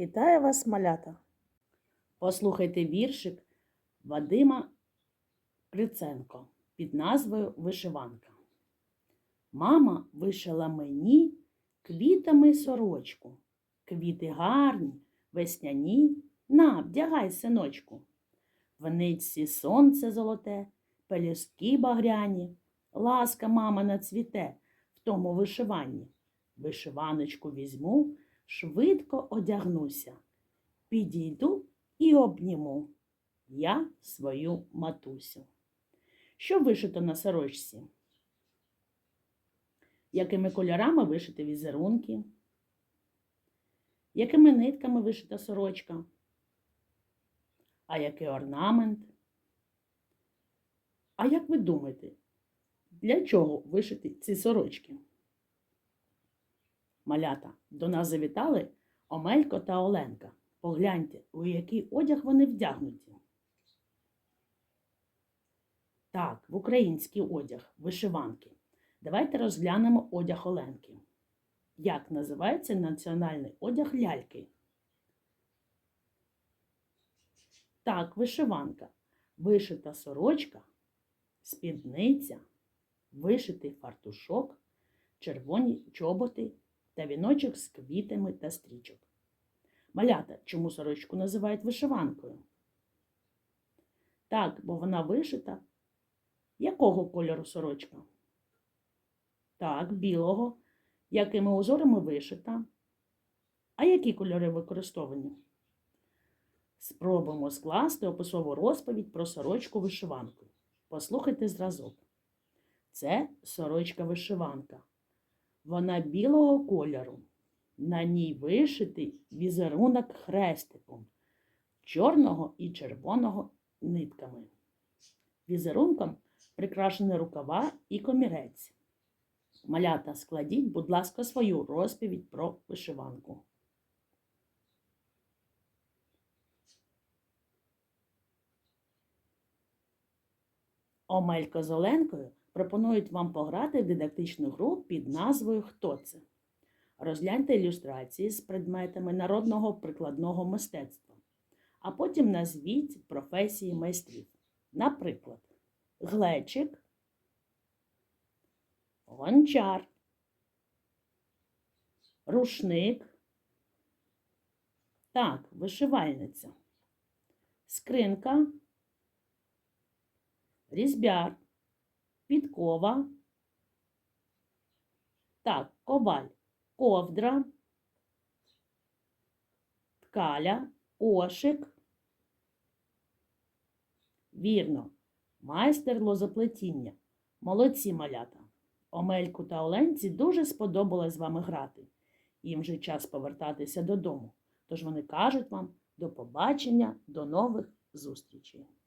Вітає вас, малята! Послухайте віршик Вадима Криценко під назвою Вишиванка. Мама вишила мені квітами сорочку. Квіти гарні, весняні, на, вдягай, синочку. В нитці сонце золоте, пелюстки багряні, ласка мама цвіте в тому вишиванні. Вишиваночку візьму, швидко одягнуся, підійду і обніму я свою матусю. Що вишито на сорочці? Якими кольорами вишити візерунки? Якими нитками вишита сорочка? А який орнамент? А як ви думаєте, для чого вишити ці сорочки? Малята, до нас завітали Омелько та Оленка. Погляньте, у який одяг вони вдягнуті. Так, в український одяг, вишиванки. Давайте розглянемо одяг Оленки. Як називається національний одяг ляльки? Так, вишиванка. Вишита сорочка, спідниця, вишитий фартушок, червоні чоботи та віночок з квітами та стрічок. Малята, чому сорочку називають вишиванкою? Так, бо вона вишита. Якого кольору сорочка? Так, білого. Якими узорами вишита? А які кольори використовані? Спробуємо скласти описову розповідь про сорочку вишиванку. Послухайте зразок. Це сорочка вишиванка. Вона білого кольору. На ній вишитий візерунок хрестиком, чорного і червоного нитками. Візерунком прикрашені рукава і комірець. Малята, складіть, будь ласка, свою розповідь про вишиванку. Омелько з Оленкою пропонують вам пограти в дидактичну гру під назвою Хто це? Розгляньте ілюстрації з предметами народного прикладного мистецтва, а потім назвіть професії майстрів. Наприклад, глечик, гончар, рушник, так, вишивальниця, скринка, різьбяр, підкова, так, коваль, ковдра, ткаля, кошик. Вірно, майстер лозоплетіння. Молодці малята. Омельку та Оленці дуже сподобалось з вами грати. Їм вже час повертатися додому. Тож вони кажуть вам до побачення, до нових зустрічей.